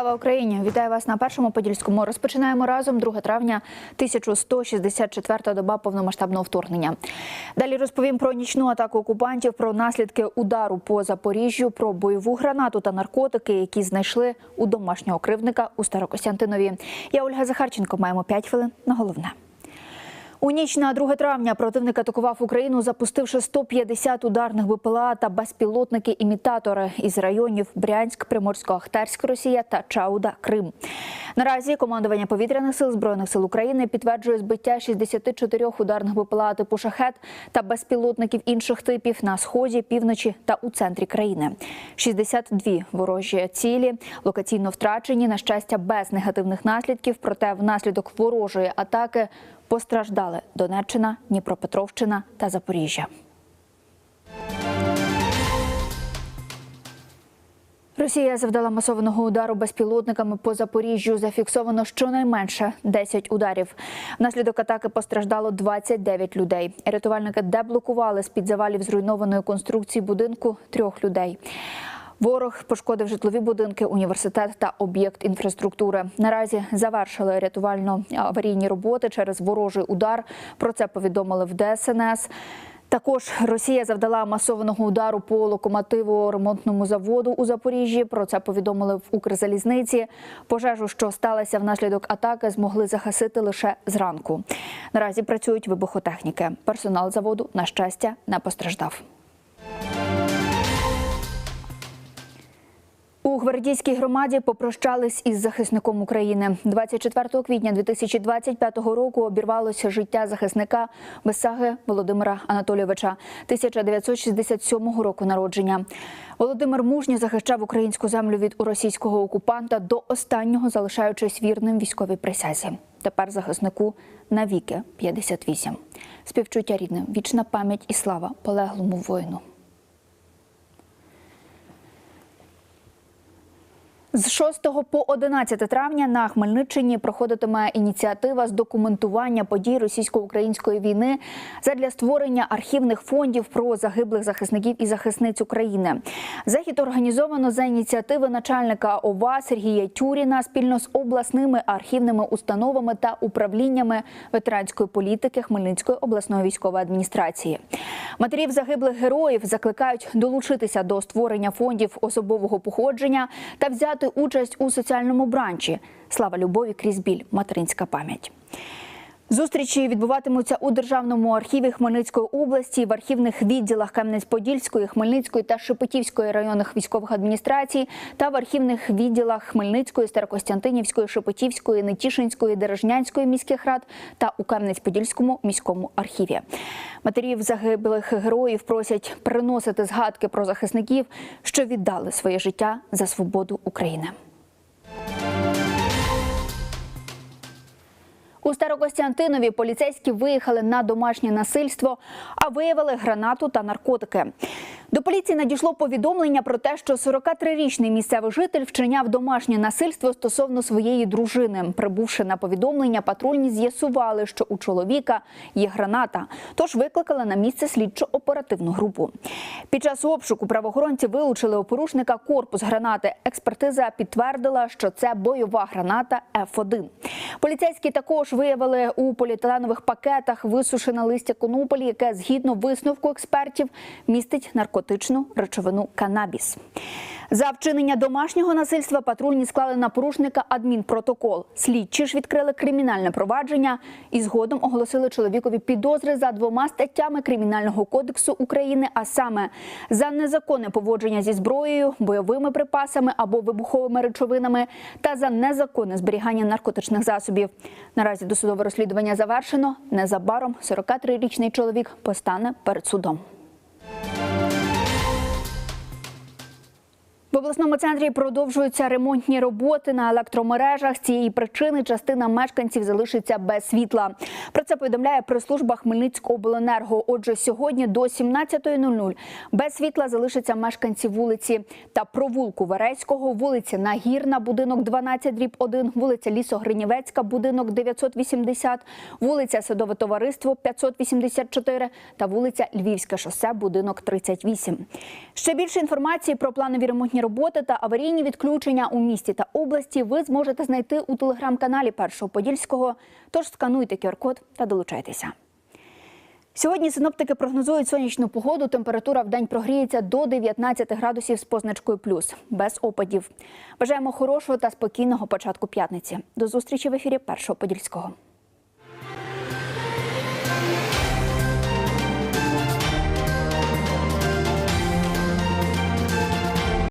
Слава Україні! Вітаю вас на першому подільському. Розпочинаємо разом 2 травня 1164 доба повномасштабного вторгнення. Далі розповім про нічну атаку окупантів, про наслідки удару по Запоріжжю, про бойову гранату та наркотики, які знайшли у домашнього кривдника у Старокостянтинові. Я Ольга Захарченко. Маємо 5 хвилин на головне. У ніч на 2 травня противник атакував Україну, запустивши 150 ударних БПЛА та безпілотники-імітатори із районів Брянськ, Приморсько-Ахтарськ, Росія та Чауда, Крим. Наразі командування повітряних сил збройних сил України підтверджує збиття 64 ударних БПЛА типу шахет та безпілотників інших типів на сході, півночі та у центрі країни. 62 ворожі цілі локаційно втрачені. На щастя, без негативних наслідків. Проте внаслідок ворожої атаки постраждали Донеччина, Дніпропетровщина та Запоріжжя. Росія завдала масованого удару безпілотниками по Запоріжжю. Зафіксовано щонайменше 10 ударів. Внаслідок атаки постраждало 29 людей. Рятувальники деблокували з-під завалів зруйнованої конструкції будинку трьох людей. Ворог пошкодив житлові будинки, університет та об'єкт інфраструктури. Наразі завершили рятувально-аварійні роботи через ворожий удар. Про це повідомили в ДСНС. Також Росія завдала масованого удару по локомотиву ремонтному заводу у Запоріжжі. Про це повідомили в Укрзалізниці. Пожежу, що сталася внаслідок атаки, змогли загасити лише зранку. Наразі працюють вибухотехніки. Персонал заводу, на щастя, не постраждав. У гвардійській громаді попрощались із захисником України. 24 квітня 2025 року обірвалося життя захисника Висаги Володимира Анатолійовича, 1967 року народження. Володимир мужньо захищав українську землю від російського окупанта до останнього, залишаючись вірним військовій присязі. Тепер захиснику навіки 58. Співчуття рідним, вічна пам'ять і слава полеглому воїну. З 6 по 11 травня на Хмельниччині проходитиме ініціатива з документування подій російсько-української війни задля створення архівних фондів про загиблих захисників і захисниць України. Захід організовано за ініціативи начальника ОВА Сергія Тюріна спільно з обласними архівними установами та управліннями ветеранської політики Хмельницької обласної військової адміністрації. Матерів загиблих героїв закликають долучитися до створення фондів особового походження та взяти взяти участь у соціальному бранчі Слава любові крізь біль, материнська пам'ять. Зустрічі відбуватимуться у державному архіві Хмельницької області, в архівних відділах Кам'янець-Подільської, Хмельницької та Шепетівської районних військових адміністрацій та в архівних відділах Хмельницької, Старокостянтинівської, Шепетівської, Нетішинської, Дережнянської міських рад та у Кам'янець-Подільському міському архіві. Матерів загиблих героїв просять приносити згадки про захисників, що віддали своє життя за свободу України. У Старокостянтинові поліцейські виїхали на домашнє насильство, а виявили гранату та наркотики. До поліції надійшло повідомлення про те, що 43-річний місцевий житель вчиняв домашнє насильство стосовно своєї дружини. Прибувши на повідомлення, патрульні з'ясували, що у чоловіка є граната, тож викликали на місце слідчо-оперативну групу. Під час обшуку правоохоронці вилучили у порушника корпус гранати. Експертиза підтвердила, що це бойова граната Ф1. Поліцейські також виявили у поліетиленових пакетах висушене листя конуполі, яке згідно висновку експертів містить наркотичну речовину канабіс. За вчинення домашнього насильства патрульні склали на порушника адмінпротокол. Слідчі ж відкрили кримінальне провадження і згодом оголосили чоловікові підозри за двома статтями Кримінального кодексу України, а саме за незаконне поводження зі зброєю, бойовими припасами або вибуховими речовинами та за незаконне зберігання наркотичних засобів. Наразі досудове розслідування завершено. Незабаром 43-річний чоловік постане перед судом. Обласному центрі продовжуються ремонтні роботи на електромережах. З цієї причини частина мешканців залишиться без світла. Про це повідомляє прес-служба Хмельницькобленерго. Отже, сьогодні до 17.00 без світла залишаться мешканці вулиці та провулку Вереського, вулиці Нагірна, будинок 12 дріб 1, вулиця Лісогринівецька, будинок 980, вулиця Садове товариство 584 та вулиця Львівське шосе, будинок 38. Ще більше інформації про планові ремонтні їхні роботи та аварійні відключення у місті та області ви зможете знайти у телеграм-каналі Першого Подільського. Тож скануйте QR-код та долучайтеся. Сьогодні синоптики прогнозують сонячну погоду. Температура в день прогріється до 19 градусів з позначкою плюс, без опадів. Бажаємо хорошого та спокійного початку п'ятниці. До зустрічі в ефірі Першого Подільського.